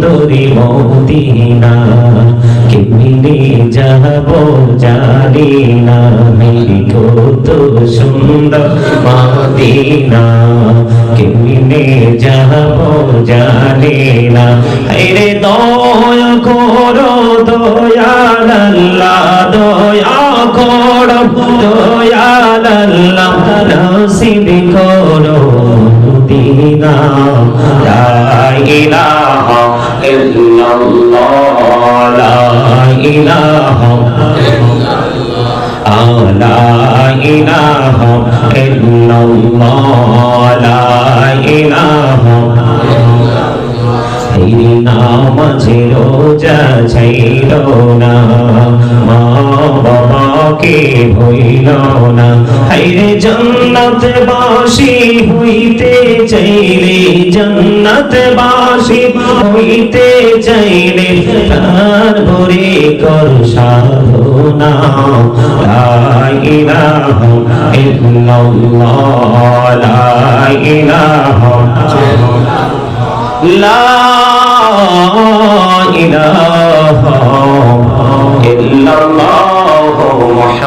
সুন্দরী মদিনা, কেমনে যাব জানি না। এই কত সুন্দর মদিনা, কেমনে যাব জানি না। রে দয়া করো, দয়াল আল্লাহ, দয়া করো, দয়াল আল্লাহ, নসিব করো মদিনা। লা ইলাহা إلا الله لا إله لا إله إلا الله لا إله এই নামাজ রোজা ছাইল না বাবাকে হইল না। হাইরে জন্নত বাসি হইতে চাইলে জন্নত বাসি হইতে চাইলে তার ভরে কর সাধনা। লা লা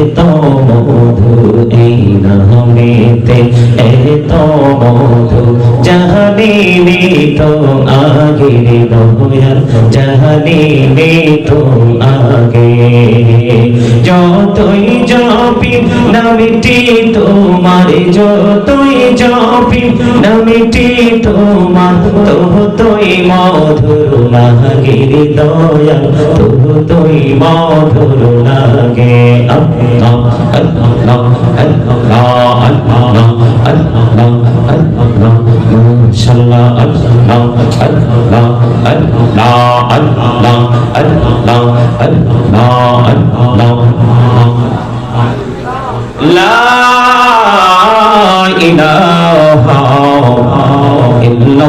এত মধু, এই নামেতে এত মধু, জাহানি তো আগে দয়াল জাহানি তো আগে। যতই জপি নামিটি তোমার, যতই জপি, নামিটি তোমার তোহতই মধুর লাগে দয়া তোহতই মধুর লাগে। আল্লাহ আল্লাহ আল্লাহ আল্লাহ আল্লাহ আল্লাহ মাশাআল্লাহ আল্লাহ আল্লাহ আল্লাহ আল্লাহ আল্লাহ আল্লাহ